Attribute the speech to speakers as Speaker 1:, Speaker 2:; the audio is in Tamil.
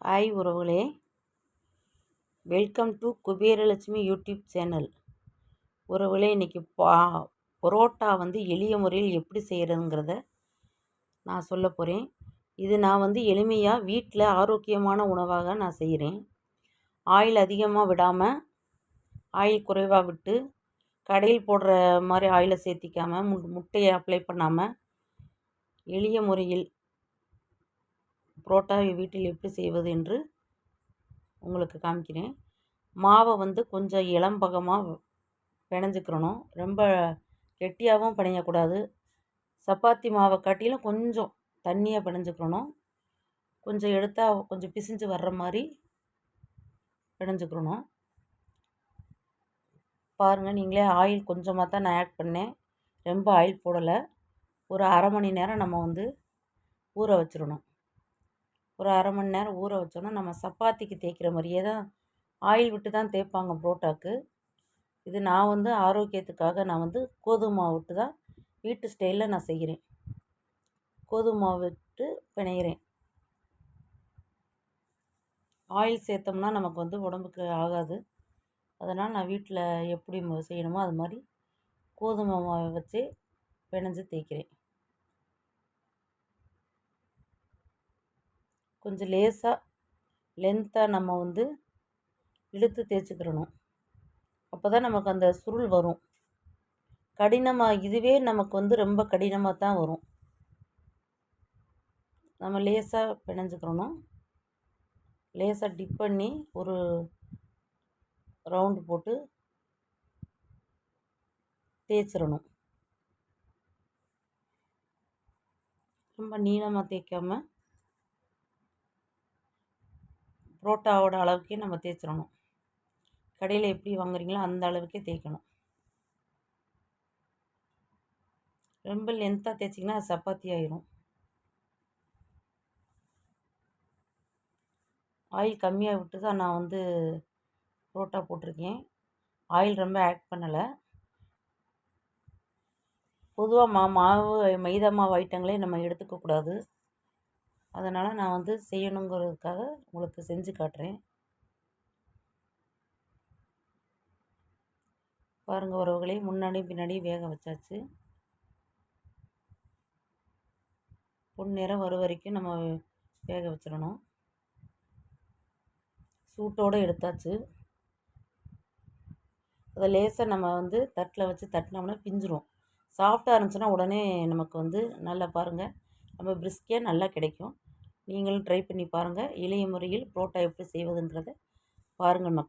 Speaker 1: ஹாய் உறவுகளே. Welcome to Kuberalakshmi YouTube channel. உறவுகளே இன்றைக்கி பா பரோட்டா வந்து எளிய முறையில் எப்படி செய்கிறதுங்கிறத நான் சொல்ல போகிறேன் இது நான் வந்து எளிமையாக வீட்டில் ஆரோக்கியமான உணவாக நான் செய்கிறேன் ஆயில் அதிகமாக விடாமல் ஆயில் குறைவாக விட்டு கடையில் போடுற மாதிரி ஆயிலை சேர்த்திக்காமல் மு முட்டையை அப்ளை பண்ணாமல் எளிய முறையில் புரோட்டாவை வீட்டில் எப்படி செய்வது என்று உங்களுக்கு காமிக்கிறேன். மாவை வந்து கொஞ்சம் இளம்பகமாக பிணைஞ்சிக்கிறணும். ரொம்ப கெட்டியாகவும் பிணையக்கூடாது. சப்பாத்தி மாவை காட்டிலும் கொஞ்சம் தண்ணியாக பிணைஞ்சிக்கிறணும். கொஞ்சம் எடுத்தால் கொஞ்சம் பிசிஞ்சு வர்ற மாதிரி பிணைஞ்சிக்கிறணும். பாருங்கள் நீங்களே ஆயில் கொஞ்சமாக தான் நான் ஆட் பண்ணேன். ரொம்ப ஆயில் போடலை. ஒரு அரை மணி நேரம் நம்ம வந்து ஊற வச்சிடணும். ஒரு அரை மணி நேரம் ஊற வச்சோன்னா நம்ம சப்பாத்திக்கு தேய்க்கிற மாதிரியே தான் ஆயில் விட்டு தான் தேய்ப்பாங்க புரோட்டாக்கு. இது நான் வந்து ஆரோக்கியத்துக்காக நான் வந்து கோதுமை மாவு விட்டு தான் வீட்டு ஸ்டைலில் நான் செய்கிறேன். கோதுமை மாவு விட்டு பிணையிறேன். ஆயில் சேர்த்தோம்னா நமக்கு வந்து உடம்புக்கு ஆகாது. அதனால் நான் வீட்டில் எப்படி செய்யணுமோ அது மாதிரி கோதுமை மாவை வச்சு பிணைஞ்சு தேய்க்கிறேன். கொஞ்சம் லேசாக லென்த்தாக நம்ம வந்து இழுத்து தேய்ச்சிக்கிறணும் அப்போ தான் நமக்கு அந்த சுருள் வரும். கடினமாக இதுவே நமக்கு வந்து ரொம்ப கடினமாக தான் வரும். நம்ம லேசாக பிணைஞ்சிக்கிறணும் லேசாக டிப் பண்ணி ஒரு ரவுண்டு போட்டு தேய்ச்சிடணும். ரொம்ப நீளமாக தேய்க்காமல் புரோட்டாவோட அளவுக்கே நம்ம தேய்ச்சிடணும் கடையில் எப்படி வாங்குறீங்களோ அந்த அளவுக்கே தேய்க்கணும். ரொம்ப லென்த்தாக தேய்ச்சிங்கன்னா அது சப்பாத்தி ஆயிரும். ஆயில் கம்மியாக விட்டு தான் நான் வந்து புரோட்டா போட்டிருக்கேன். ஆயில் ரொம்ப ஆட் பண்ணலை. பொதுவாக மா மாவு மைதா மாவு ஐட்டங்களே நம்ம எடுத்துக்கக்கூடாது. அதனால் நான் வந்து செய்யணுங்கிறதுக்காக உங்களுக்கு செஞ்சு காட்டுறேன். பாருங்கள் உறவுகளே முன்னாடி பின்னாடி வேக வச்சாச்சு. பொன்னிறம் வரும் வரைக்கும் நம்ம வேக வச்சிடணும். சூட்டோடு எடுத்தாச்சு. அதை லேசாக நம்ம வந்து தட்டில் வச்சு தட்டினோம்னா பிஞ்சிரும். சாஃப்டாக இருந்துச்சுன்னா உடனே நமக்கு வந்து நல்லா பாருங்கள் நம்ம பிரிஸ்கியாக நல்லா கிடைக்கும். நீங்களும் ட்ரை பண்ணி பாருங்கள் எளிய முறையில் புரோட்டா எப்படி செய்வதுன்றதை பாருங்கள் மக்கள்.